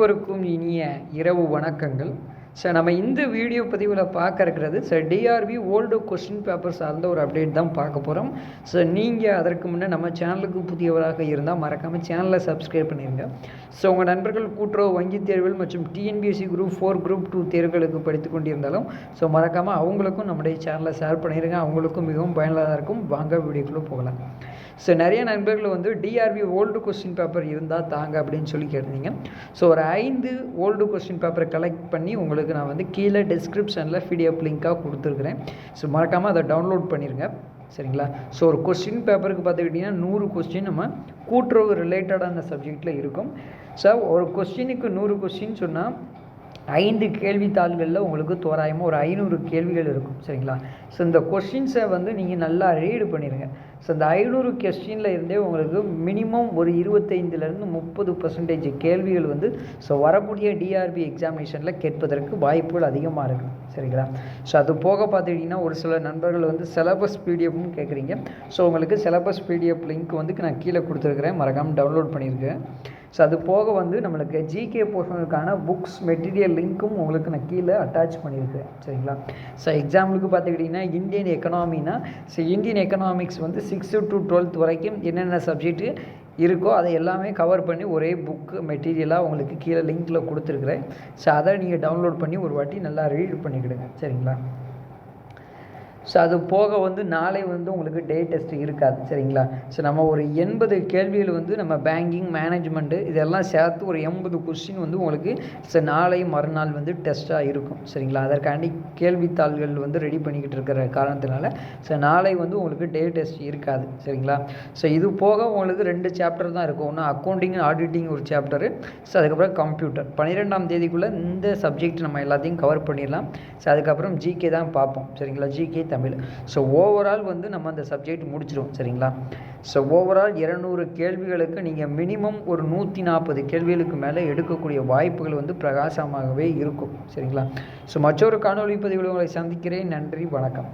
அனைவருக்கும் இனிய இரவு வணக்கங்கள். சார் நம்ம இந்த வீடியோ பதிவில் பார்க்க இருக்கிறது sir TRB old question paper சார்ந்த ஒரு அப்டேட் தான் பார்க்க போகிறோம் ஸோ நீங்கள் அதற்கு முன்னே நம்ம சேனலுக்கு புதியவராக இருந்தால் மறக்காமல் சேனலை சப்ஸ்கிரைப் பண்ணிடுங்க ஸோ உங்கள் நண்பர்கள் கூட்டுறவு வங்கி தேர்வுகள் மற்றும் TNPSC group four group two தேர்வுகளுக்கு படித்து கொண்டிருந்தாலும் ஸோ மறக்காமல் அவங்களுக்கும் நம்முடைய சேனலை ஷேர் பண்ணிடுங்க அவங்களுக்கும் மிகவும் பயனுள்ளதாக இருக்கும். வாங்க வீடியோக்குள்ளே போகலாம். ஸோ நிறைய நண்பர்கள் வந்து டிஆர்பி ஓல்டு கொஸ்டின் பேப்பர் இருந்தால் தாங்க அப்படின்னு சொல்லி கேட்டிருந்தீங்க. ஸோ ஒரு ஐந்து ஓல்டு கொஸ்டின் பேப்பரை கலெக்ட் பண்ணி உங்களுக்கு நான் வந்து கீழே டிஸ்கிரிப்ஷனில் பிடிஎஃப் லிங்காக கொடுத்துருக்குறேன். ஸோ மறக்காமல் அதை டவுன்லோட் பண்ணிடுங்க சரிங்களா? ஸோ ஒரு கொஸ்டின் பேப்பருக்கு பார்த்துக்கிட்டிங்கன்னா நூறு கொஸ்டின் நம்ம கூட்டுறவு ரிலேட்டடான சப்ஜெக்டில் இருக்கும். ஸோ ஒரு கொஸ்டினுக்கு நூறு கொஸ்டின் சொன்னால் ஐந்து கேள்வித்தாள்களில் உங்களுக்கு தோராயமாக ஒரு ஐநூறு கேள்விகள் இருக்கும் சரிங்களா? ஸோ இந்த கொஸ்டின்ஸை வந்து நீங்கள் நல்லா ரீடு பண்ணிடுங்க ஸோ இந்த ஐநூறு கொஸ்டினில் இருந்தே உங்களுக்கு மினிமம் ஒரு இருபத்தைந்துலேருந்து முப்பது பர்சன்டேஜ் கேள்விகள் வந்து ஸோ வரக்கூடிய டிஆர்பி எக்ஸாமினேஷனில் கேட்பதற்கு வாய்ப்புகள் அதிகமாக இருக்குது சரிங்களா? ஸோ அது போக பார்த்துக்கிட்டிங்கன்னா ஒரு சில நண்பர்கள் வந்து சிலபஸ் பிடிஎஃப்னு கேட்குறீங்க ஸோ உங்களுக்கு சிலபஸ் பிடிஎஃப் லிங்க் வந்து நான் கீழே கொடுத்துருக்குறேன். மறக்காமல் டவுன்லோட் பண்ணியிருக்கேன் ஸோ அது போக வந்து நம்மளுக்கு ஜிகே போர்ஷனுக்கான புக்ஸ் மெட்டீரியல் லிங்க்கும் உங்களுக்கு நான் கீழே அட்டாச் பண்ணியிருக்கேன் சரிங்களா? ஸோ எக்ஸாம்பிளுக்கு பார்த்துக்கிட்டிங்கன்னா இந்தியன் எக்கனாமினா ஸோ இந்தியன் எக்கனாமிக்ஸ் வந்து சிக்ஸ்த்து டு டுவெல்த் வரைக்கும் என்னென்ன சப்ஜெக்ட்டு இருக்கோ அதை எல்லாமே கவர் பண்ணி ஒரே புக்கு மெட்டீரியலாக உங்களுக்கு கீழே லிங்க்கில் கொடுத்துருக்குறேன். ஸோ அதை நீங்கள் டவுன்லோட் பண்ணி ஒரு வாட்டி நல்லா ரீட் பண்ணிக்கிடுங்க. சரிங்களா? ஸோ அது போக வந்து நாளை வந்து உங்களுக்கு டே டெஸ்ட் இருக்காது சரிங்களா? ஸோ நம்ம ஒரு எண்பது கேள்விகள் வந்து நம்ம பேங்கிங் மேனேஜ்மெண்ட்டு இதெல்லாம் சேர்த்து ஒரு எண்பது கொஸ்டின் வந்து உங்களுக்கு ஸோ நாளை மறுநாள் வந்து டெஸ்ட்டாக இருக்கும் சரிங்களா? அதற்காண்டி கேள்வித்தாள்கள் வந்து ரெடி பண்ணிக்கிட்டு இருக்கிற காரணத்தினால ஸோ நாளை வந்து உங்களுக்கு டே டெஸ்ட் இருக்காது சரிங்களா? ஸோ இது போக உங்களுக்கு ரெண்டு சாப்டர் தான் இருக்கும். ஒன்று அக்கௌண்டிங் ஆடிட்டிங் ஒரு சாப்டரு ஸோ அதுக்கப்புறம் கம்ப்யூட்டர் பன்னிரெண்டாம் தேதிக்குள்ளே இந்த சப்ஜெக்ட் நம்ம எல்லாத்தையும் கவர் பண்ணிடலாம். ஸோ அதுக்கப்புறம் ஜிகே தான் பார்ப்போம் சரிங்களா? ஜிகே தமிழ். ஸோ ஓவரால் வந்து நம்ம அந்த சப்ஜெக்ட் முடிச்சிடும் சரிங்களா? ஸோ ஓவரால் இரநூறு கேள்விகளுக்கு நீங்கள் மினிமம் ஒரு நூற்றி நாற்பது கேள்விகளுக்கு மேலே எடுக்கக்கூடிய வாய்ப்புகள் வந்து பிரகாசமாகவே இருக்கும் சரிங்களா? ஸோ மற்றொரு காணொலி பதிவில் உங்களை சந்திக்கிறேன். நன்றி வணக்கம்.